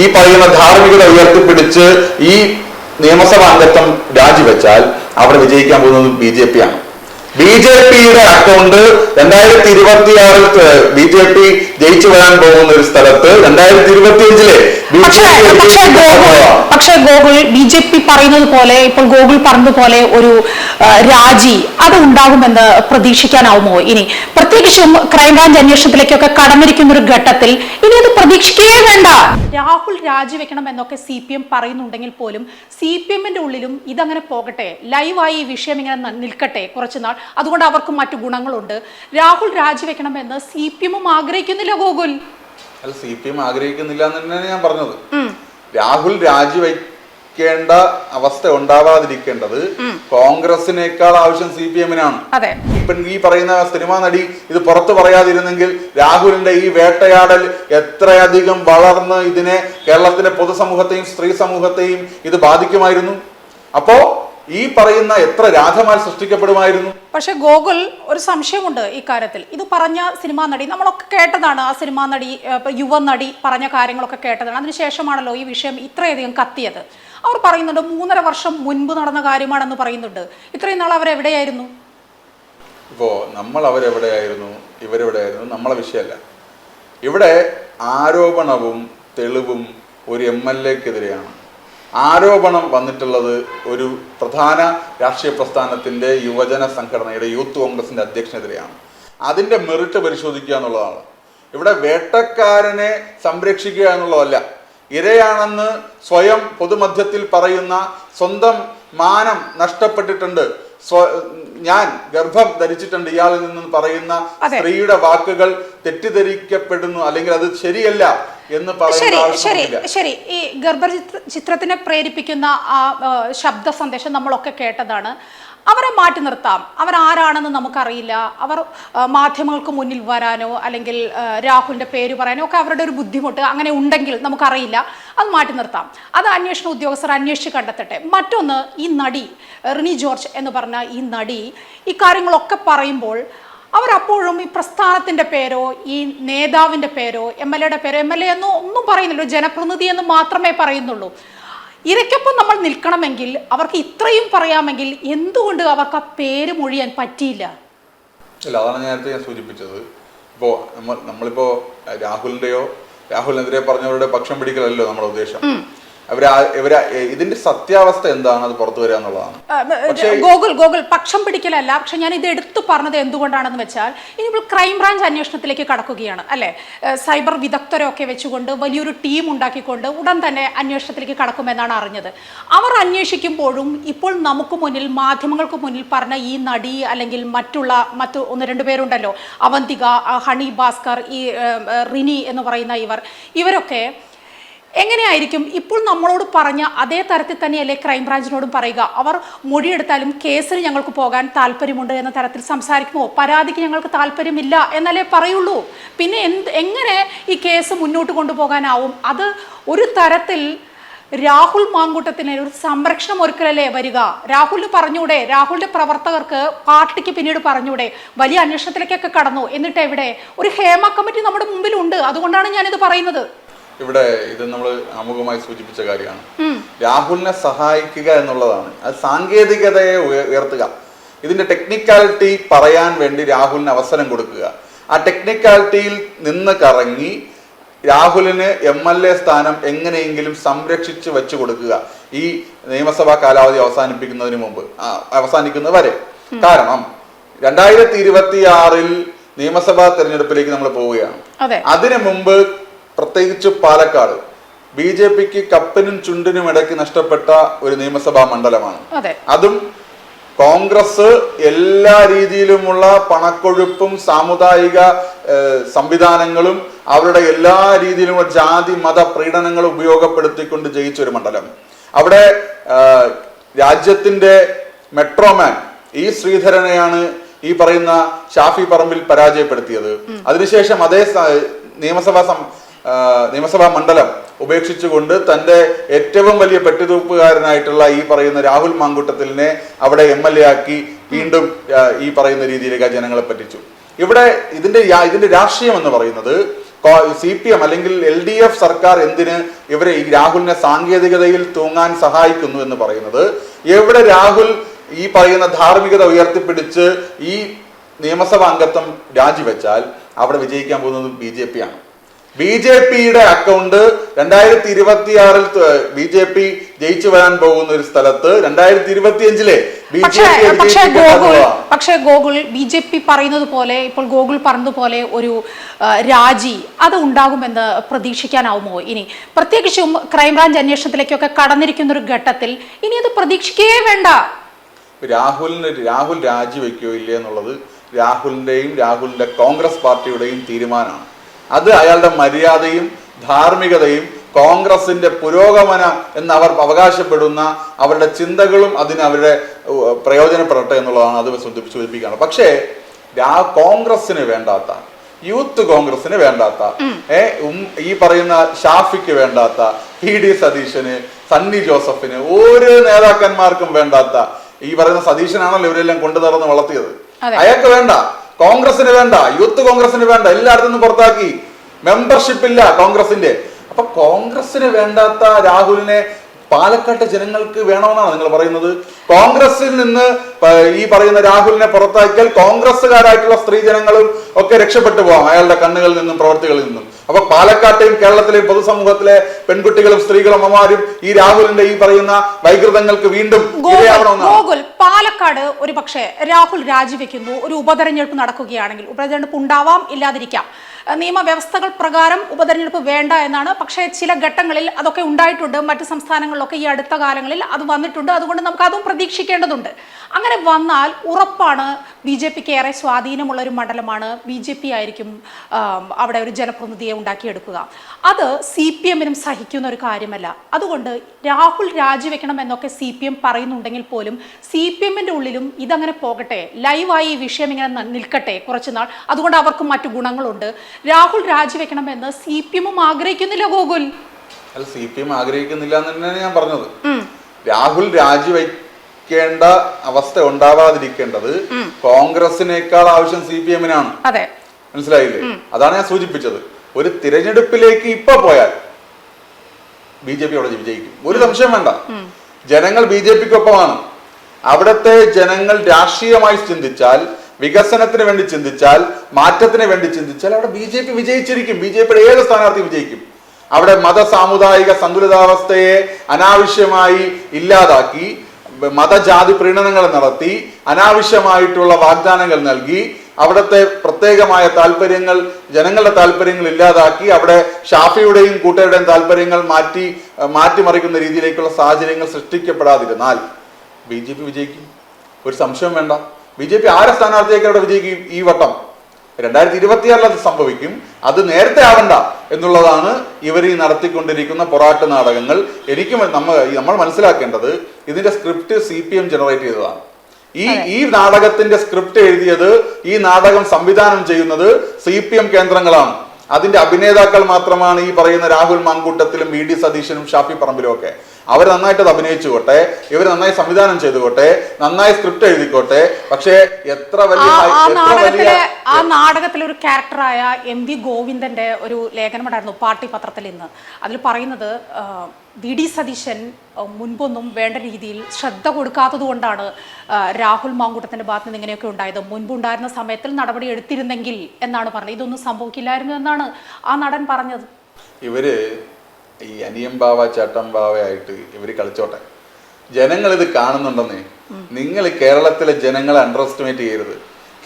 ഈ പറയുന്ന ധാർമ്മികത ഉയർത്തിപ്പിടിച്ച് ഈ നിയമസഭാ അംഗത്വം രാജിവെച്ചാൽ അവിടെ വിജയിക്കാൻ പോകുന്നത് ബി ജെ പി ആണ്. ബി ജെ പിയുടെ അക്കൗണ്ട് രണ്ടായിരത്തി ഇരുപത്തിയാറിൽ ബി ജെ പി ജയിച്ചു വരാൻ പോകുന്ന ഒരു സ്ഥലത്ത് രണ്ടായിരത്തി ഇരുപത്തി അഞ്ചിലെ ബി പക്ഷേ പക്ഷേ ഗോകുൽ പക്ഷേ ഗോകുൽ ബി ജെ പി പറയുന്നത് പോലെ ഇപ്പോൾ ഗോകുൽ പറഞ്ഞതുപോലെ ഒരു രാജി അത് ഉണ്ടാകുമെന്ന് പ്രതീക്ഷിക്കാനാവുമോ ഇനി? പ്രത്യേകിച്ചും ക്രൈംബ്രാഞ്ച് അന്വേഷണത്തിലേക്കൊക്കെ കടന്നിരിക്കുന്ന ഒരു ഘട്ടത്തിൽ ഇനി അത് പ്രതീക്ഷിക്കേ വേണ്ട. രാഹുൽ രാജിവെക്കണം എന്നൊക്കെ സി പി എം പറയുന്നുണ്ടെങ്കിൽ പോലും സി പി എമ്മിന്റെ ഉള്ളിലും ഇതങ്ങനെ പോകട്ടെ ലൈവായി ഈ വിഷയം ഇങ്ങനെ നിൽക്കട്ടെ കുറച്ചുനാൾ. അതുകൊണ്ട് അവർക്ക് മറ്റു ഗുണങ്ങളുണ്ട്. രാഹുൽ രാജിവെക്കണം എന്ന് സി പി എമ്മും ആഗ്രഹിക്കുന്നില്ല ഗോകുൽ. അല്ല സി പി എം ആഗ്രഹിക്കുന്നില്ല എന്ന് തന്നെയാണ് ഞാൻ പറഞ്ഞത്. രാഹുൽ രാജിവെക്കേണ്ട അവസ്ഥ ഉണ്ടാവാതിരിക്കേണ്ടത് കോൺഗ്രസിനേക്കാൾ ആവശ്യം സി പി എമ്മിനാണ് ഇപ്പം ഈ പറയുന്ന സിനിമാ നടി ഇത് പുറത്തു പറയാതിരുന്നെങ്കിൽ രാഹുലിന്റെ ഈ വേട്ടയാടൽ എത്രയധികം വളർന്ന് ഇതിനെ കേരളത്തിലെ പൊതുസമൂഹത്തെയും സ്ത്രീ സമൂഹത്തെയും ഇത് ബാധിക്കുമായിരുന്നു. അപ്പോ ഈ പറയുന്ന എത്ര രാധമാൽ സൃഷ്ടിക്കപ്പെടുമായിരുന്നു? പക്ഷെ ഗോകുൽ ഒരു സംശയമുണ്ട് ഈ കാര്യത്തിൽ. ഇത് പറഞ്ഞ സിനിമാ നടി നമ്മളൊക്കെ കേട്ടതാണ് ആ സിനിമാ നടി യുവ നടി പറഞ്ഞ കാര്യങ്ങളൊക്കെ കേട്ടതാണ്. അതിനുശേഷമാണല്ലോ ഈ വിഷയം ഇത്രയധികം കത്തിയത്. അവർ പറയുന്നുണ്ട് മൂന്നര വർഷം മുൻപ് നടന്ന കാര്യമാണെന്ന് പറയുന്നുണ്ട്. ഇത്രയും നാൾ അവരെവിടെയായിരുന്നു? ഇപ്പോ നമ്മൾ അവരെവിടെയായിരുന്നു ഇവരെവിടെയായിരുന്നു? നമ്മളെ വിഷയമല്ല. ഇവിടെ ആരോപണവും തെളിവും ഒരു എം എൽ എക്കെതിരെയാണ്. ആരോപണം വന്നിട്ടുള്ളത് ഒരു പ്രധാന രാഷ്ട്രീയ പ്രസ്ഥാനത്തിന്റെ യുവജന സംഘടനയുടെ യൂത്ത് കോൺഗ്രസിന്റെ അധ്യക്ഷനെതിരെയാണ്. അതിന്റെ മെറിറ്റ് പരിശോധിക്കുക എന്നുള്ളതാണ്. ഇവിടെ വേട്ടക്കാരനെ സംരക്ഷിക്കുക എന്നുള്ളതല്ല. ഇരയാണെന്ന് സ്വയം പൊതുമധ്യത്തിൽ പറയുന്ന സ്വന്തം മാനം നഷ്ടപ്പെട്ടിട്ടുണ്ട്. സ്വ- ഞാൻ ഗർഭം ധരിച്ചിട്ടുണ്ട്. ഇയാളിൽ നിന്ന് പറയുന്ന സ്ത്രീയുടെ വാക്കുകൾ തെറ്റിദ്ധരിക്കപ്പെടുന്നു. അല്ലെങ്കിൽ അത് ശരിയല്ല എന്ന് ശരി ശരി ശരി. ഈ ഗർഭ ചിത്രത്തിനെ പ്രേരിപ്പിക്കുന്ന ആ, ശബ്ദ സന്ദേശം നമ്മളൊക്കെ കേട്ടതാണ്. അവരെ മാറ്റി നിർത്താം. അവരാരാണെന്ന് നമുക്കറിയില്ല. അവർ മാധ്യമങ്ങൾക്ക് മുന്നിൽ വരാനോ അല്ലെങ്കിൽ രാഹുലിന്റെ പേര് പറയാനോ ഒക്കെ അവരുടെ ഒരു ബുദ്ധിമുട്ട് അങ്ങനെ ഉണ്ടെങ്കിൽ നമുക്കറിയില്ല. അത് മാറ്റി നിർത്താം. അത് അന്വേഷണ ഉദ്യോഗസ്ഥർ അന്വേഷിച്ച് കണ്ടെത്തട്ടെ. മറ്റൊന്ന് ഈ നടി റിനി ജോർജ് എന്ന് പറഞ്ഞ ഈ നടി ഈ കാര്യങ്ങളൊക്കെ പറയുമ്പോൾ അവരപ്പോഴും ഈ പ്രസ്ഥാനത്തിന്റെ പേരോ ഈ നേതാവിന്റെ പേരോ എം എൽ എയുടെ പേരോ എം എൽ എ എന്നോ ഒന്നും പറയുന്നില്ല. ജനപ്രതിനിധി എന്ന് മാത്രമേ പറയുന്നുള്ളൂ. ഇരയ്ക്കൊപ്പം നമ്മൾ നിൽക്കണമെങ്കിൽ അവർക്ക് ഇത്രയും പറയാമെങ്കിൽ എന്തുകൊണ്ട് അവർക്ക് ആ പേര് മൊഴിയാൻ പറ്റിയില്ല? അല്ല അതാണ് നേരത്തെ ഞാൻ സൂചിപ്പിച്ചത്. ഇപ്പോ നമ്മൾ നമ്മളിപ്പോ രാഹുലിന്റെയോ രാഹുലിനെതിരെ പറഞ്ഞവരുടെ പക്ഷം പിടിക്കലല്ലോ നമ്മുടെ ഉദ്ദേശം. അവർ ഇവർ ഇതിന്റെ സത്യാവസ്ഥ എന്താണ്? അത് പുറത്തു വരിക എന്നുള്ളതാണ്. പക്ഷേ ഗോകുൽ ഗോകുൽ പക്ഷം പിടിക്കലല്ല. പക്ഷെ ഞാൻ ഇത് എടുത്തു പറഞ്ഞത് എന്തുകൊണ്ടാണെന്ന് വെച്ചാൽ ഇനിയിപ്പോൾ ക്രൈംബ്രാഞ്ച് അന്വേഷണത്തിലേക്ക് കടക്കുകയാണ് അല്ലെ? സൈബർ വിദഗ്ധരൊക്കെ വെച്ചുകൊണ്ട് വലിയൊരു ടീം ഉണ്ടാക്കിക്കൊണ്ട് ഉടൻ തന്നെ അന്വേഷണത്തിലേക്ക് കടക്കുമെന്നാണ് അറിഞ്ഞത്. അവർ അന്വേഷിക്കുമ്പോഴും ഇപ്പോൾ നമുക്ക് മുന്നിൽ മാധ്യമങ്ങൾക്ക് മുന്നിൽ പറഞ്ഞ ഈ നടി അല്ലെങ്കിൽ മറ്റുള്ള മറ്റു ഒന്ന് രണ്ട് പേരുണ്ടല്ലോ. അവന്തിക ഹണി ഭാസ്കർ ഈ റിനി എന്ന് പറയുന്ന ഇവർ. ഇവരൊക്കെ എങ്ങനെയായിരിക്കും ഇപ്പോൾ നമ്മളോട് പറഞ്ഞ അതേ തരത്തിൽ തന്നെയല്ലേ ക്രൈംബ്രാഞ്ചിനോടും പറയുക? അവർ മൊഴിയെടുത്താലും കേസിന് ഞങ്ങൾക്ക് പോകാൻ താല്പര്യമുണ്ട് എന്ന തരത്തിൽ സംസാരിക്കുമോ? പരാതിക്ക് ഞങ്ങൾക്ക് താല്പര്യമില്ല എന്നല്ലേ പറയുള്ളൂ. പിന്നെ എന്ത് എങ്ങനെ ഈ കേസ് മുന്നോട്ട് കൊണ്ടുപോകാനാവും? അത് ഒരു തരത്തിൽ രാഹുൽ മാങ്കൂട്ടത്തിന് ഒരു സംരക്ഷണം ഒരുക്കലല്ലേ വരിക? രാഹുലിന് പറഞ്ഞൂടെ? രാഹുലിന്റെ പ്രവർത്തകർക്ക് പാർട്ടിക്ക് പിന്നീട് പറഞ്ഞൂടെ? വലിയ അന്വേഷണത്തിലേക്കൊക്കെ കടന്നു. എന്നിട്ട് എവിടെ? ഒരു ഹേമ കമ്മിറ്റി നമ്മുടെ മുമ്പിലുണ്ട്. അതുകൊണ്ടാണ് ഞാനിത് പറയുന്നത്. ഇവിടെ ഇത് നമ്മൾ അമുഖമായി സൂചിപ്പിച്ച കാര്യമാണ്. രാഹുലിനെ സഹായിക്കുക എന്നുള്ളതാണ്. അത് സാങ്കേതികതയെ ഉയർത്തുക. ഇതിന്റെ ടെക്നിക്കാലിറ്റി പറയാൻ വേണ്ടി രാഹുലിന് അവസരം കൊടുക്കുക. ആ ടെക്നിക്കാലിറ്റിയിൽ നിന്ന് കറങ്ങി രാഹുലിന് എം എൽ എ സ്ഥാനം എങ്ങനെയെങ്കിലും സംരക്ഷിച്ച് വെച്ചു കൊടുക്കുക. ഈ നിയമസഭാ കാലാവധി അവസാനിപ്പിക്കുന്നതിന് മുമ്പ്. അവസാനിക്കുന്നത് വരെ. കാരണം രണ്ടായിരത്തി ഇരുപത്തി ആറിൽ നിയമസഭാ തെരഞ്ഞെടുപ്പിലേക്ക് നമ്മൾ പോവുകയാണ്. അതിനു മുമ്പ് പ്രത്യേകിച്ച് പാലക്കാട്. ബി ജെ പിക്ക് കപ്പിനും ചുണ്ടിനും ഇടയ്ക്ക് നഷ്ടപ്പെട്ട ഒരു നിയമസഭാ മണ്ഡലമാണ്. അതെ. കോൺഗ്രസ് എല്ലാ രീതിയിലുമുള്ള പണക്കൊഴുപ്പും സാമുദായിക സംവിധാനങ്ങളും അവരുടെ എല്ലാ രീതിയിലുമുള്ള ജാതി മത പ്രീണനങ്ങളും ഉപയോഗപ്പെടുത്തിക്കൊണ്ട് ജയിച്ച ഒരു മണ്ഡലം. അവിടെ രാജ്യത്തിന്റെ മെട്രോമാൻ ഈ ശ്രീധരനെയാണ് ഈ പറയുന്ന ഷാഫി പറമ്പിൽ പരാജയപ്പെടുത്തിയത്. അതിനുശേഷം അതേ നിയമസഭാ നിയമസഭാ മണ്ഡലം ഉപേക്ഷിച്ചുകൊണ്ട് തന്റെ ഏറ്റവും വലിയ പെട്ടിതൂപ്പുകാരനായിട്ടുള്ള ഈ പറയുന്ന രാഹുൽ മാങ്കുട്ടത്തിലിനെ അവിടെ എം എൽ എ ആക്കി വീണ്ടും ഈ പറയുന്ന രീതിയിലേക്ക് ആ ജനങ്ങളെ പറ്റിച്ചു. ഇവിടെ ഇതിന്റെ ഇതിന്റെ രാഷ്ട്രീയം എന്ന് പറയുന്നത് സി പി എം അല്ലെങ്കിൽ എൽ ഡി എഫ് സർക്കാർ എന്തിന് ഇവരെ ഈ രാഹുലിനെ സാങ്കേതികതയിൽ തൂങ്ങാൻ സഹായിക്കുന്നു എന്ന് പറയുന്നത് എവിടെ രാഹുൽ ഈ പറയുന്ന ധാർമ്മികത ഉയർത്തിപ്പിടിച്ച് ഈ നിയമസഭാ അംഗത്വം രാജിവെച്ചാൽ അവിടെ വിജയിക്കാൻ പോകുന്നത് ബി ജെ പി ആണ്. ബി ജെ പിയുടെ അക്കൗണ്ട് രണ്ടായിരത്തി ഇരുപത്തി ആറിൽ ബി ജെ പി ജയിച്ചു വരാൻ പോകുന്ന ഒരു സ്ഥലത്ത് രണ്ടായിരത്തി ഇരുപത്തി അഞ്ചിലെ ബി പക്ഷേ ജെ പക്ഷേ പി ഗോകുൽ പക്ഷേ ഗോകുൽ ബി ജെ പി പറയുന്നത് പോലെ ഇപ്പോൾ ഗോകുൽ പറഞ്ഞതുപോലെ ഒരു രാജി അത് ഉണ്ടാകുമെന്ന് പ്രതീക്ഷിക്കാനാവുമോ ഇനി? പ്രത്യേകിച്ചും ക്രൈംബ്രാഞ്ച് അന്വേഷണത്തിലേക്കൊക്കെ കടന്നിരിക്കുന്ന ഒരു ഘട്ടത്തിൽ ഇനി അത് പ്രതീക്ഷിക്കേ വേണ്ട. രാഹുലിന് രാഹുൽ രാജിവെക്കുകയോ ഇല്ലേ എന്നുള്ളത് രാഹുലിന്റെയും രാഹുലിന്റെ കോൺഗ്രസ് പാർട്ടിയുടെയും തീരുമാനമാണ്. അത് അയാളുടെ മര്യാദയും ധാർമ്മികതയും കോൺഗ്രസിന്റെ പുരോഗമനം എന്ന് അവർ അവകാശപ്പെടുന്ന അവരുടെ ചിന്തകളും അതിന് അവരുടെ പ്രയോജനപ്പെടട്ടെ എന്നുള്ളതാണ് അത് സൂചി- സൂചിപ്പിക്കുകയാണ് പക്ഷേ ആ കോൺഗ്രസിന് വേണ്ടാത്ത യൂത്ത് കോൺഗ്രസിന് വേണ്ടാത്ത ഏ ഈ പറയുന്ന ഷാഫിക്ക് വേണ്ടാത്ത പി ഡി സതീശന് സണ്ണി ജോസഫിന് ഓരോ നേതാക്കന്മാർക്കും വേണ്ടാത്ത ഈ പറയുന്ന സതീശനാണല്ലോ ഇവരെല്ലാം കൊണ്ടു നടന്ന് വളർത്തിയത് അയാൾക്ക് വേണ്ട. കോൺഗ്രസിന് വേണ്ട യൂത്ത് കോൺഗ്രസിന് വേണ്ട എല്ലായിടത്തു നിന്നും പുറത്താക്കി. മെമ്പർഷിപ്പ് ഇല്ല കോൺഗ്രസിന്റെ. അപ്പൊ കോൺഗ്രസിന് വേണ്ടാത്ത രാഹുലിനെ പാലക്കാട്ടെ ജനങ്ങൾക്ക് വേണമെന്നാണ് നിങ്ങൾ പറയുന്നത്. കോൺഗ്രസിൽ നിന്ന് ഈ പറയുന്ന രാഹുലിനെ പുറത്താക്കിയാൽ കോൺഗ്രസ്സുകാരായിട്ടുള്ള സ്ത്രീജനങ്ങളും ഒക്കെ രക്ഷപ്പെട്ടു പോകാം അയാളുടെ കണ്ണുകളിൽ നിന്നും പ്രവർത്തികളിൽ നിന്നും. അപ്പൊ പാലക്കാട്ടെയും കേരളത്തിലെയും പൊതുസമൂഹത്തിലെ പെൺകുട്ടികളും സ്ത്രീകളും അമ്മമാരും ഈ രാഹുലിന്റെ ഈ പറയുന്ന വൈകൃതങ്ങൾക്ക് വീണ്ടും ഇരയാവണമെന്നാണ്. പാലക്കാട് ഒരു പക്ഷേ രാഹുൽ രാജിവെക്കുന്നു ഒരു ഉപതെരഞ്ഞെടുപ്പ് നടക്കുകയാണെങ്കിൽ ഉപതെരഞ്ഞെടുപ്പ് ഉണ്ടാവാം ഇല്ലാതിരിക്കാം. നിയമവ്യവസ്ഥകൾ പ്രകാരം ഉപതെരഞ്ഞെടുപ്പ് വേണ്ട എന്നാണ്. പക്ഷേ ചില ഘട്ടങ്ങളിൽ അതൊക്കെ ഉണ്ടായിട്ടുണ്ട്. മറ്റ് സംസ്ഥാനങ്ങളിലൊക്കെ ഈ അടുത്ത കാലങ്ങളിൽ അത് വന്നിട്ടുണ്ട്. അതുകൊണ്ട് നമുക്ക് അതും പ്രതീക്ഷിക്കേണ്ടതുണ്ട്. അങ്ങനെ വന്നാൽ ഉറപ്പാണ് ബി ജെ പിക്ക് ഏറെ സ്വാധീനമുള്ള ഒരു മണ്ഡലമാണ് ബി ജെ പി ആയിരിക്കും അവിടെ ഒരു ജനപ്രതിനിധിയെ ഉണ്ടാക്കിയെടുക്കുക. അത് സി പി എമ്മിനും സഹിക്കുന്ന ഒരു കാര്യമല്ല. അതുകൊണ്ട് രാഹുൽ രാജിവെക്കണം എന്നൊക്കെ സി പി എം പറയുന്നുണ്ടെങ്കിൽ പോലും സി പി ഉള്ളിലും ഇതങ്ങനെ പോകട്ടെ ലൈവായി ഈ വിഷയം ഇങ്ങനെ നിൽക്കട്ടെ കുറച്ചുനാൾ. അതുകൊണ്ട് അവർക്കും മറ്റു ഗുണങ്ങളുണ്ട്. രാഹുൽ രാജിവെക്കണമെന്ന് സി പി എമ്മും ആഗ്രഹിക്കുന്നില്ല ഗോകുൽ. അല്ല സി പി എം ആഗ്രഹിക്കുന്നില്ല എന്ന് തന്നെയാണ് ഞാൻ പറഞ്ഞത്. രാഹുൽ രാജിവെക്കേണ്ട അവസ്ഥ ഉണ്ടാവാതിരിക്കേണ്ടത് കോൺഗ്രസിനേക്കാൾ ആവശ്യം സി പി എമ്മിനാണ് അതെ. മനസ്സിലായില്ലേ? അതാണ് ഞാൻ സൂചിപ്പിച്ചത്. ഒരു തിരഞ്ഞെടുപ്പിലേക്ക് ഇപ്പൊ പോയാൽ ബി ജെ പി അവിടെ വിജയിക്കും. ഒരു സംശയം വേണ്ട. ജനങ്ങൾ ബി ജെ പിക്കൊപ്പമാണ്. അവിടുത്തെ ജനങ്ങൾ രാഷ്ട്രീയമായി ചിന്തിച്ചാൽ വികസനത്തിന് വേണ്ടി ചിന്തിച്ചാൽ മാറ്റത്തിന് വേണ്ടി ചിന്തിച്ചാൽ അവിടെ ബി ജെ പി വിജയിച്ചിരിക്കും. ബി ജെ പിയുടെ ഏത് സ്ഥാനാർത്ഥി വിജയിക്കും? അവിടെ മത സാമുദായിക സന്തുലിതാവസ്ഥയെ അനാവശ്യമായി ഇല്ലാതാക്കി മതജാതി പ്രീണനങ്ങൾ നടത്തി അനാവശ്യമായിട്ടുള്ള വാഗ്ദാനങ്ങൾ നൽകി അവിടുത്തെ പ്രത്യേകമായ താല്പര്യങ്ങൾ ജനങ്ങളുടെ താല്പര്യങ്ങൾ ഇല്ലാതാക്കി അവിടെ ഷാഫിയുടെയും കൂട്ടരുടെയും താല്പര്യങ്ങൾ മാറ്റി മാറ്റിമറിക്കുന്ന രീതിയിലേക്കുള്ള സാഹചര്യങ്ങൾ സൃഷ്ടിക്കപ്പെടാതിരുന്നാൽ ബി ജെ പി വിജയിക്കും. ഒരു സംശയം വേണ്ട. ബി ജെ പി ആരെ സ്ഥാനാർത്ഥിയൊക്കെ അവിടെ വിജയിക്കും ഈ വട്ടം? രണ്ടായിരത്തി ഇരുപത്തിയാറിൽ അത് സംഭവിക്കും. അത് നേരത്തെ ആവണ്ട എന്നുള്ളതാണ് ഇവർ ഈ നടത്തിക്കൊണ്ടിരിക്കുന്ന പൊറാട്ട് നാടകങ്ങൾ. എനിക്ക് നമ്മൾ നമ്മൾ മനസ്സിലാക്കേണ്ടത് ഇതിന്റെ script C P M generate ചെയ്തതാണ്. ഈ ഈ നാടകത്തിന്റെ സ്ക്രിപ്റ്റ് എഴുതിയത് ഈ നാടകം സംവിധാനം ചെയ്യുന്നത് സി പി എം കേന്ദ്രങ്ങളാണ്. അതിന്റെ അഭിനേതാക്കൾ മാത്രമാണ് ഈ പറയുന്ന രാഹുൽ മാങ്കൂട്ടത്തിലും വി ഡി സതീശനും ഷാഫി പറമ്പിലും ഒക്കെ അവർ നന്നായിട്ട് അത് അഭിനയിച്ചുകൊട്ടെ ഇവർ നന്നായി സംവിധാനം ചെയ്തുകൊട്ടെ നന്നായി സ്ക്രിപ്റ്റ് എഴുതിക്കോട്ടെ പക്ഷേ എത്ര വലിയ ആ നാടകത്തിലെ ഒരു ക്യാരക്ടറായ എം വി ഗോവിന്ദന്റെ ഒരു ലേഖനമുണ്ടായിരുന്നു പാർട്ടി പത്രത്തിൽ ഇന്ന്. അതിൽ പറയുന്നത് വി ഡി സതീശൻ മുൻപൊന്നും വേണ്ട രീതിയിൽ ശ്രദ്ധ കൊടുക്കാത്തത് കൊണ്ടാണ് രാഹുൽ മാങ്കൂട്ടത്തിന്റെ ഭാഗത്ത് നിന്ന് ഇങ്ങനെയൊക്കെ ഉണ്ടായത്. മുൻപുണ്ടായിരുന്ന സമയത്തിൽ നടപടി എടുത്തിരുന്നെങ്കിൽ എന്നാണ് പറഞ്ഞത്. ഇതൊന്നും സംഭവിക്കില്ലായിരുന്നു എന്നാണ് ആ നടൻ പറഞ്ഞത്. ഇവർ ഈ അനിയം ബാവ ചേട്ടൻ ബാവയായിട്ട് ഇവർ കളിച്ചോട്ടെ. ജനങ്ങൾ ഇത് കാണുന്നുണ്ടെന്നേ നിങ്ങൾ കേരളത്തിലെ ജനങ്ങളെ അണ്ടർ എസ്റ്റിമേറ്റ് ചെയ്യരുത്.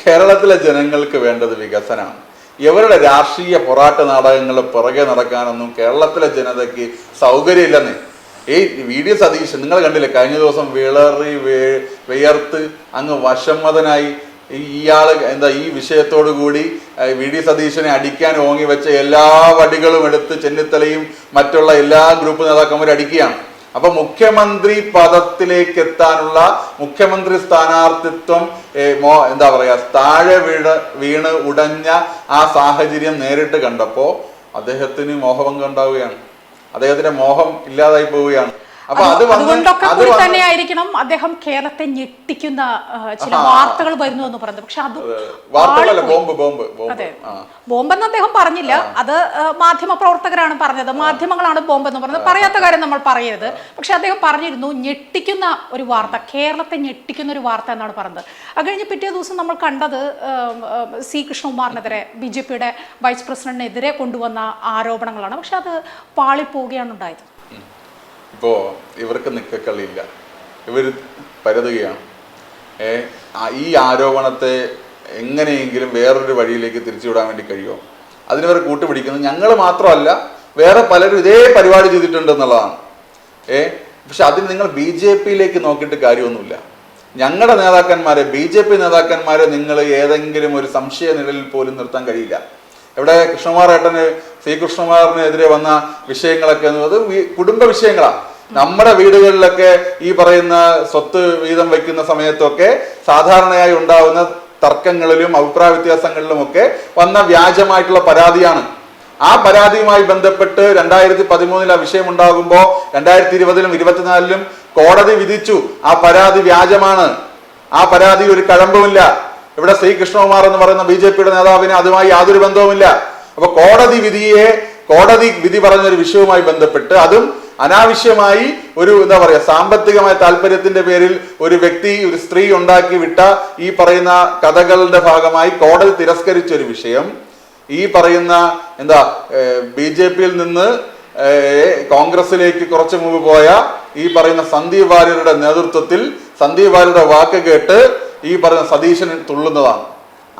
കേരളത്തിലെ ജനങ്ങൾക്ക് വേണ്ടത് വികസനമാണ്. ഇവരുടെ രാഷ്ട്രീയ പോരാട്ട നാടകങ്ങളുടെ പുറകെ നടക്കാനൊന്നും കേരളത്തിലെ ജനതയ്ക്ക് സൗകര്യമില്ലെന്നേ. ഈ വി ഡി സതീശൻ നിങ്ങൾ കണ്ടില്ലേ കഴിഞ്ഞ ദിവസം വിളറി വിയർത്ത് അങ്ങ് വശമ്മതനായി ഇയാൾ എന്താ ഈ വിഷയത്തോടു കൂടി വി ഡി സതീശനെ അടിക്കാൻ ഓങ്ങി വെച്ച എല്ലാ വടികളും എടുത്ത് ചെന്നിത്തലയും മറ്റുള്ള എല്ലാ ഗ്രൂപ്പ് നേതാക്കന്മാരും അടിക്കുകയാണ്. അപ്പൊ മുഖ്യമന്ത്രി പദത്തിലേക്ക് എത്താനുള്ള മുഖ്യമന്ത്രി സ്ഥാനാർത്ഥിത്വം എന്താ പറയാ താഴെ വീട് വീണ് ഉടഞ്ഞ ആ സാഹചര്യം നേരിട്ട് കണ്ടപ്പോ അദ്ദേഹത്തിന് മോഹഭംഗം ഉണ്ടാവുകയാണ്. അദ്ദേഹത്തിന്റെ മോഹം ഇല്ലാതായി പോവുകയാണ്. അപ്പൊ അത് വന്ന് അതുകൊണ്ടൊക്കെ കൂടി വന്ന് തന്നെ ആയിരിക്കണം അദ്ദേഹം കേരളത്തെ ഞെട്ടിക്കുന്ന ചില വാർത്തകൾ വരുന്നു എന്ന് പറയുന്നത്. പക്ഷെ അത്. ബോംബ് ബോംബ് അതെ. ബോംബെന്ന് അദ്ദേഹം പറഞ്ഞില്ല. അത് മാധ്യമ പ്രവർത്തകരാണ് പറഞ്ഞത്. മാധ്യമങ്ങളാണ് ബോംബെന്ന് പറഞ്ഞത്. പറയാത്ത കാര്യം നമ്മൾ പറയരുത്. പക്ഷെ അദ്ദേഹം പറഞ്ഞിരുന്നു ഞെട്ടിക്കുന്ന ഒരു വാർത്ത കേരളത്തെ ഞെട്ടിക്കുന്ന ഒരു വാർത്ത എന്നാണ് പറഞ്ഞത്. അത് കഴിഞ്ഞ് പിറ്റേ ദിവസം നമ്മൾ കണ്ടത് സി കൃഷ്ണകുമാറിനെതിരെ ബി ജെ പിയുടെ വൈസ് പ്രസിഡന്റിനെതിരെ കൊണ്ടുവന്ന ആരോപണങ്ങളാണ്. പക്ഷെ അത് പാളിപ്പോവുകയാണ് ഉണ്ടായത്. ഇപ്പോ ഇവർക്ക് നിക്കക്കളിയില്ല ഇവർ പരതുകയാണ്. ഈ ആരോപണത്തെ എങ്ങനെയെങ്കിലും വേറൊരു വഴിയിലേക്ക് തിരിച്ചുവിടാൻ വേണ്ടി കഴിയുമോ? അതിനിവർ കൂട്ടുപിടിക്കുന്നത് ഞങ്ങൾ മാത്രമല്ല വേറെ പലരും ഇതേ പരിപാടി ചെയ്തിട്ടുണ്ട് എന്നുള്ളതാണ് ഏ പക്ഷെ അതിന് നിങ്ങൾ ബി ജെ പിയിലേക്ക് നോക്കിയിട്ട് കാര്യമൊന്നുമില്ല. ഞങ്ങളുടെ നേതാക്കന്മാരെ ബി ജെ പി നേതാക്കന്മാരെ നിങ്ങൾ ഏതെങ്കിലും ഒരു സംശയ നിഴലിൽ പോലും നിർത്താൻ കഴിയില്ല. ഇവിടെ കൃഷ്ണകുമാർ ഏട്ടന് ശ്രീകൃഷ്ണകുമാറിനെതിരെ വന്ന വിഷയങ്ങളൊക്കെ എന്ന് പറയുന്നത് കുടുംബ വിഷയങ്ങളാണ് നമ്മുടെ വീടുകളിലൊക്കെ ഈ പറയുന്ന സ്വത്ത് വീതം വയ്ക്കുന്ന സമയത്തൊക്കെ സാധാരണയായി ഉണ്ടാവുന്ന തർക്കങ്ങളിലും അഭിപ്രായ വ്യത്യാസങ്ങളിലും ഒക്കെ വന്ന വ്യാജമായിട്ടുള്ള പരാതിയാണ്. ആ പരാതിയുമായി ബന്ധപ്പെട്ട് രണ്ടായിരത്തി പതിമൂന്നിൽ ആ വിഷയം ഉണ്ടാകുമ്പോൾ രണ്ടായിരത്തി ഇരുപതിലും ഇരുപത്തിനാലിലും കോടതി വിധിച്ചു ആ പരാതി വ്യാജമാണ്. ആ പരാതി ഒരു കഴമ്പുമില്ല. ഇവിടെ ശ്രീ കൃഷ്ണകുമാർ എന്ന് പറയുന്ന ബി ജെ പിയുടെ നേതാവിന് അതുമായി യാതൊരു ബന്ധവുമില്ല. അപ്പൊ കോടതി വിധിയെ കോടതി വിധി പറഞ്ഞ ഒരു വിഷയവുമായി ബന്ധപ്പെട്ട് അതും അനാവശ്യമായി ഒരു എന്താ പറയുക സാമ്പത്തികമായ താല്പര്യത്തിന്റെ പേരിൽ ഒരു വ്യക്തി ഒരു സ്ത്രീ ഉണ്ടാക്കി വിട്ട ഈ പറയുന്ന കഥകളുടെ ഭാഗമായി കോടതി തിരസ്കരിച്ച ഒരു വിഷയം. ഈ പറയുന്ന എന്താ ബി ജെ പിയിൽ നിന്ന് കോൺഗ്രസിലേക്ക് കുറച്ചു മുമ്പ് പോയ ഈ പറയുന്ന സന്ദീപ് വാര്യരുടെ നേതൃത്വത്തിൽ സന്ദീപ് വാര്യരുടെ വാക്ക് കേട്ട് ഈ പറയുന്ന സതീശൻ തുള്ളുന്നതാണ്.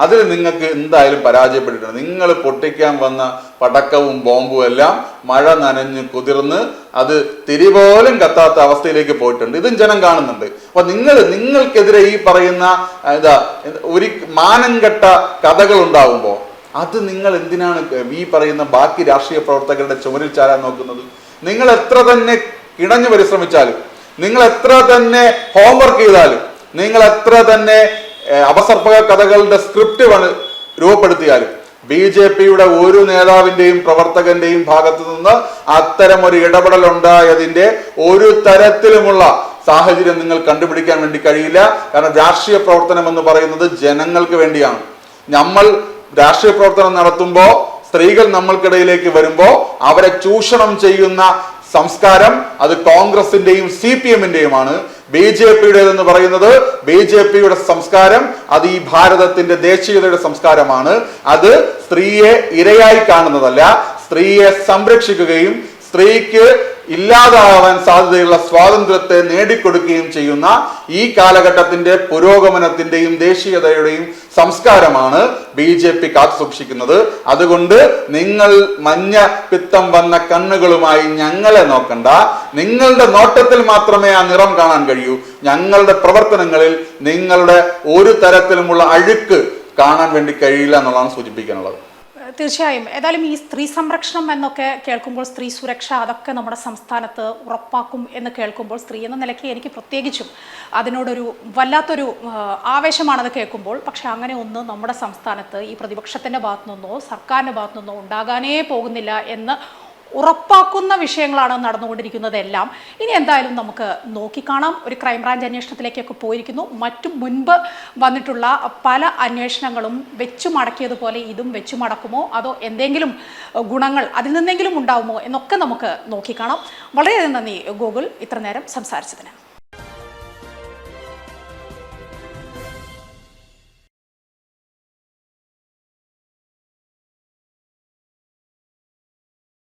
അതിൽ നിങ്ങൾക്ക് എന്തായാലും പരാജയപ്പെട്ടിട്ടുണ്ട്. നിങ്ങൾ പൊട്ടിക്കാൻ വന്ന പടക്കവും ബോംബും എല്ലാം മഴ നനഞ്ഞ് കുതിർന്ന് അത് തിരിപോലും കത്താത്ത അവസ്ഥയിലേക്ക് പോയിട്ടുണ്ട്. ഇതും ജനം കാണുന്നുണ്ട്. അപ്പൊ നിങ്ങൾ നിങ്ങൾക്കെതിരെ ഈ പറയുന്ന എന്താ ഒരു മാനം കെട്ട കഥകൾ ഉണ്ടാവുമ്പോൾ അത് നിങ്ങൾ എന്തിനാണ് ഈ പറയുന്ന ബാക്കി രാഷ്ട്രീയ പ്രവർത്തകരുടെ ചുമരിൽ ചാരാൻ നോക്കുന്നത്? നിങ്ങൾ എത്ര തന്നെ കിണഞ്ഞു പരിശ്രമിച്ചാലും നിങ്ങൾ എത്ര തന്നെ ഹോംവർക്ക് ചെയ്താലും നിങ്ങൾ എത്ര തന്നെ അപസർപ്പക കഥകളുടെ സ്ക്രിപ്റ്റ് വേണം രൂപപ്പെടുത്തിയാലും ബി ജെ പിയുടെ ഒരു നേതാവിന്റെയും പ്രവർത്തകന്റെയും ഭാഗത്തു നിന്ന് അത്തരം ഒരു ഇടപെടൽ ഉണ്ടായതിന്റെ ഒരു തരത്തിലുമുള്ള സാഹചര്യം നിങ്ങൾ കണ്ടുപിടിക്കാൻ വേണ്ടി കഴിയില്ല. കാരണം രാഷ്ട്രീയ പ്രവർത്തനം എന്ന് പറയുന്നത് ജനങ്ങൾക്ക് വേണ്ടിയാണ്. നമ്മൾ രാഷ്ട്രീയ പ്രവർത്തനം നടത്തുമ്പോൾ സ്ത്രീകൾ നമ്മൾക്കിടയിലേക്ക് വരുമ്പോൾ അവരെ ചൂഷണം ചെയ്യുന്ന സംസ്കാരം അത് കോൺഗ്രസിന്റെയും സി പി എമ്മിന്റെയുമാണ്. ബി ജെ പിയുടേതെന്ന് പറയുന്നത് ബി ജെ പിയുടെ സംസ്കാരം അത് ഈ ഭാരതത്തിന്റെ ദേശീയതയുടെ സംസ്കാരമാണ്. അത് സ്ത്രീയെ ഇരയായി കാണുന്നതല്ല സ്ത്രീയെ സംരക്ഷിക്കുകയും സ്ത്രീക്ക് ഇല്ലാതാവാൻ സാധ്യതയുള്ള സ്വാതന്ത്ര്യത്തെ നേടിക്കൊടുക്കുകയും ചെയ്യുന്ന ഈ കാലഘട്ടത്തിന്റെ പുരോഗമനത്തിന്റെയും ദേശീയതയുടെയും സംസ്കാരമാണ് ബി ജെ പി കാത്തു സൂക്ഷിക്കുന്നത്. അതുകൊണ്ട് നിങ്ങൾ മഞ്ഞ പിത്തം വന്ന കണ്ണുകളുമായി ഞങ്ങളെ നോക്കണ്ട. നിങ്ങളുടെ നോട്ടത്തിൽ മാത്രമേ ആ നിറം കാണാൻ കഴിയൂ. ഞങ്ങളുടെ പ്രവർത്തനങ്ങളിൽ നിങ്ങളുടെ ഒരു തരത്തിലുമുള്ള അഴുക്ക് കാണാൻ വേണ്ടി കഴിയില്ല എന്നുള്ളതാണ് സൂചിപ്പിക്കാനുള്ളത്. തീർച്ചയായും. ഏതായാലും ഈ സ്ത്രീ സംരക്ഷണം എന്നൊക്കെ കേൾക്കുമ്പോൾ സ്ത്രീ സുരക്ഷ അതൊക്കെ നമ്മുടെ സംസ്ഥാനത്ത് ഉറപ്പാക്കും എന്ന് കേൾക്കുമ്പോൾ സ്ത്രീ എന്ന നിലയ്ക്ക് എനിക്ക് പ്രത്യേകിച്ചും അതിനോടൊരു വല്ലാത്തൊരു ആവേശമാണത് കേൾക്കുമ്പോൾ. പക്ഷേ അങ്ങനെ ഒന്നും നമ്മുടെ സംസ്ഥാനത്ത് ഈ പ്രതിപക്ഷത്തിന്റെ ഭാഗത്തു നിന്നോ സർക്കാരിന്റെ ഭാഗത്തു നിന്നോ ഉണ്ടാകാനേ പോകുന്നില്ല എന്ന് ഉറപ്പാക്കുന്ന വിഷയങ്ങളാണ് നടന്നുകൊണ്ടിരിക്കുന്നത് എല്ലാം. ഇനി എന്തായാലും നമുക്ക് നോക്കിക്കാണാം. ഒരു ക്രൈംബ്രാഞ്ച് അന്വേഷണത്തിലേക്കൊക്കെ പോയിരിക്കുന്നു. മറ്റു മുൻപ് വന്നിട്ടുള്ള പല അന്വേഷണങ്ങളും വെച്ചു മടക്കിയതുപോലെ ഇതും വെച്ചു മടക്കുമോ അതോ എന്തെങ്കിലും ഗുണങ്ങൾ അതിൽ നിന്നെങ്കിലും ഉണ്ടാവുമോ എന്നൊക്കെ നമുക്ക് നോക്കിക്കാണാം. വളരെയധികം നന്ദി ഗൂഗിൾ ഇത്ര നേരം സംസാരിച്ചതിന്.